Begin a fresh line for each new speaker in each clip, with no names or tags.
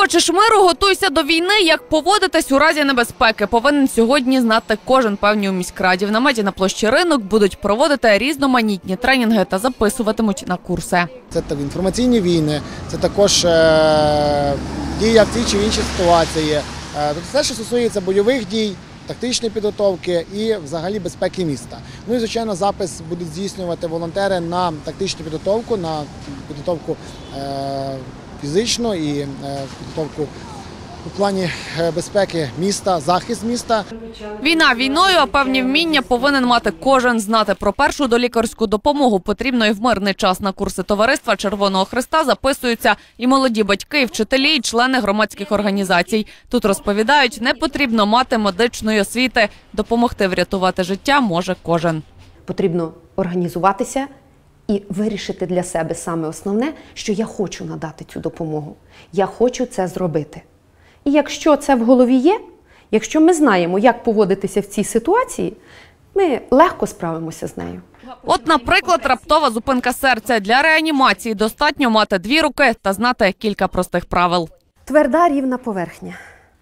Хочеш миру, готуйся до війни. Як поводитись у разі небезпеки, повинен сьогодні знати кожен певні у міськраді. В наметі на площі ринок будуть проводити різноманітні тренінги та записуватимуть на курси.
Це та інформаційні війни, це також е, дія в тій чи іншій ситуації. Е, Тобто все, що стосується бойових дій, тактичної підготовки і взагалі безпеки міста. Ну і звичайно, запис будуть здійснювати волонтери на тактичну підготовку, на підготовку е, фізичну і е, підготовку у плані е, безпеки міста, захист міста.
Війна війною, а певні вміння повинен мати кожен знати про першу долікарську допомогу. Потрібно і в мирний час на курси товариства Червоного Христа записуються і молоді батьки, і вчителі, і члени громадських організацій. Тут розповідають, не потрібно мати медичної освіти. Допомогти врятувати життя може кожен.
Потрібно організуватися і вирішити для себе саме основне, що я хочу надати цю допомогу. Я хочу це зробити. І якщо це в голові є, якщо ми знаємо, як поводитися в цій ситуації, ми легко справимося з нею.
От, наприклад, раптова зупинка серця для реанімації достатньо мати дві руки та знати кілька простих правил.
Тверда рівна поверхня.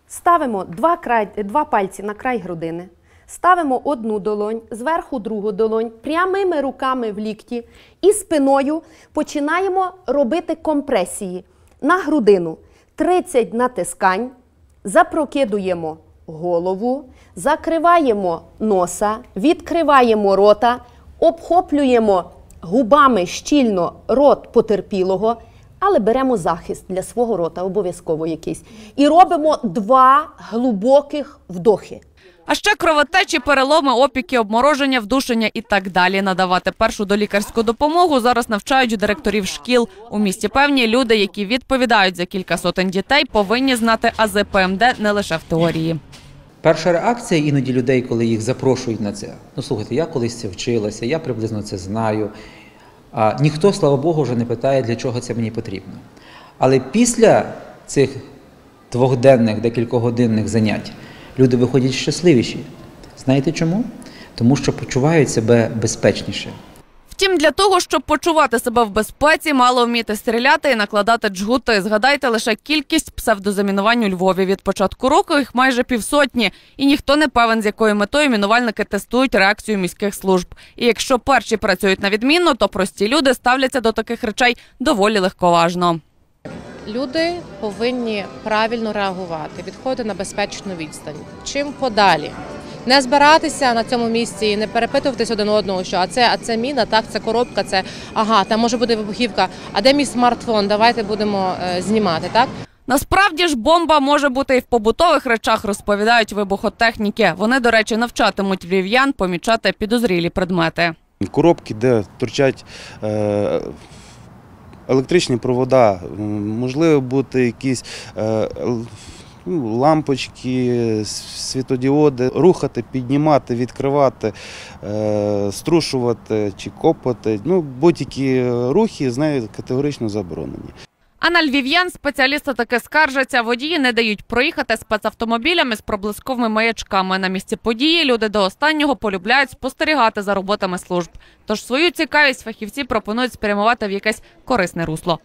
Ставимо два, край, два пальці на край грудини. Ставимо одну долонь, зверху другу долонь, прямими руками в лікті і спиною починаємо робити компресії на грудину. 30 натискань, запрокидуємо голову, закриваємо носа, відкриваємо рота, обхоплюємо губами щільно рот потерпілого, але беремо захист для свого рота, обов'язково якийсь. І робимо два глибоких вдохи.
А ще кровотечі, переломи, опіки, обмороження, вдушення і так далі. Надавати першу долікарську допомогу зараз навчають директорів шкіл. У місті певні люди, які відповідають за кілька сотень дітей, повинні знати ази ПМД не лише в теорії.
Перша реакція іноді людей, коли їх запрошують на це. Ну слухайте, я колись це вчилася, я приблизно це знаю. А ніхто, слава Богу, вже не питає, для чого це мені потрібно. Але після цих двохденних, декількогодинних занять люди виходять щасливіші. Знаєте чому? Тому що почувають себе безпечніше.
Втім, для того, щоб почувати себе в безпеці, мало вміти стріляти і накладати джгути. Згадайте лише кількість псевдозамінувань у Львові. Від початку року їх майже півсотні, і ніхто не певен, з якою метою мінувальники тестують реакцію міських служб. І якщо перші працюють на відмінно, то прості люди ставляться до таких речей доволі легковажно.
Люди повинні правильно реагувати, відходити на безпечну відстань. Чим подалі? Не збиратися на цьому місці і не перепитуватись один одного, що а це, а це міна, так, це коробка, це ага, там може бути вибухівка. А де мій смартфон? Давайте будемо е, знімати. Так
Насправді ж бомба може бути і в побутових речах, розповідають вибухотехніки. Вони, до речі, навчатимуть львів'ян помічати підозрілі предмети.
коробки, де торчать е, електричні провода, можливо бути якісь е, ну, лампочки, світодіоди, рухати, піднімати, відкривати, е, струшувати чи копати. Ну, будь-які рухи з нею категорично заборонені.
А на львів'ян спеціалісти таки скаржаться. Водії не дають проїхати спецавтомобілями з проблисковими маячками. На місці події люди до останнього полюбляють спостерігати за роботами служб. Тож свою цікавість фахівці пропонують спрямувати в якесь корисне русло.